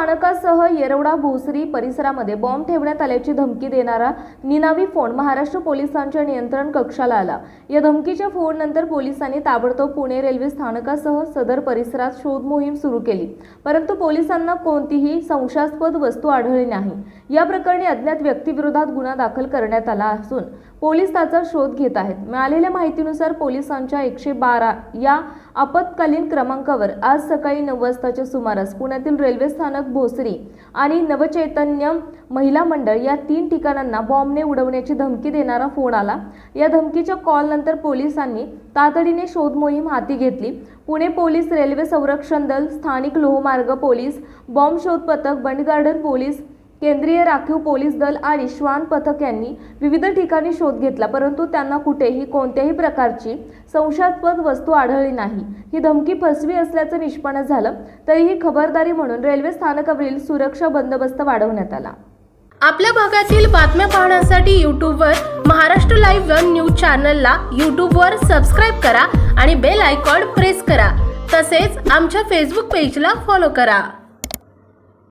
स्थानकासह येरवडा भोसरी परिसरामध्ये बॉम्ब ठेवण्यात आल्याची धमकी देणारा निनावी फोन महाराष्ट्र पोलिसांच्या नियंत्रण कक्षाला आला. या धमकीच्या फोननंतर पोलिसांनी ताबडतोब पुणे रेल्वे स्थानकासह सदर परिसरात शोध मोहीम सुरू केली. परंतु पोलिसांना कोणतीही संशयास्पद वस्तू आढळली नाही. या प्रकरणी अज्ञात व्यक्तीविरोधात गुन्हा दाखल करण्यात आला असून पोलीस त्याचा शोध घेत आहेत. मिळालेल्या माहितीनुसार पोलिसांच्या एकशे बारा या आपत्कालीन क्रमांकावर आज सकाळी नऊ वाजताच्या सुमारास पुण्यातील रेल्वे स्थानक भोसरी आणि नवचैतन्य महिला मंडळ या तीन ठिकाणांना बॉम्बने उडवण्याची धमकी देणारा फोन आला. या धमकीच्या कॉलनंतर पोलिसांनी तातडीने शोध मोहीम हाती घेतली. पुणे पोलीस रेल्वे संरक्षण दल स्थानिक लोहमार्ग पोलीस बॉम्ब शोध पथक बंडगार्डन पोलीस केंद्रीय राखीव पोलीस दल आणि श्वान पथक यांनी विविध ठिकाणी शोध घेतला परंतु त्यांना कुठेही कोणत्याही प्रकारची संशयास्पद वस्तू आढळली नाही. ही धमकी फसवी असल्याचं निष्पन्न झालं तरीही खबरदारी म्हणून रेल्वे स्थानकावरील सुरक्षा बंदोबस्त वाढवण्यात आला. आपल्या भागातील बातम्या पाहण्यासाठी यूट्यूबवर महाराष्ट्र लाईव्ह वन न्यूज चॅनलला यूट्यूबवर सबस्क्राईब करा आणि बेल आयकॉन प्रेस करा. तसेच आमच्या फेसबुक पेजला फॉलो करा.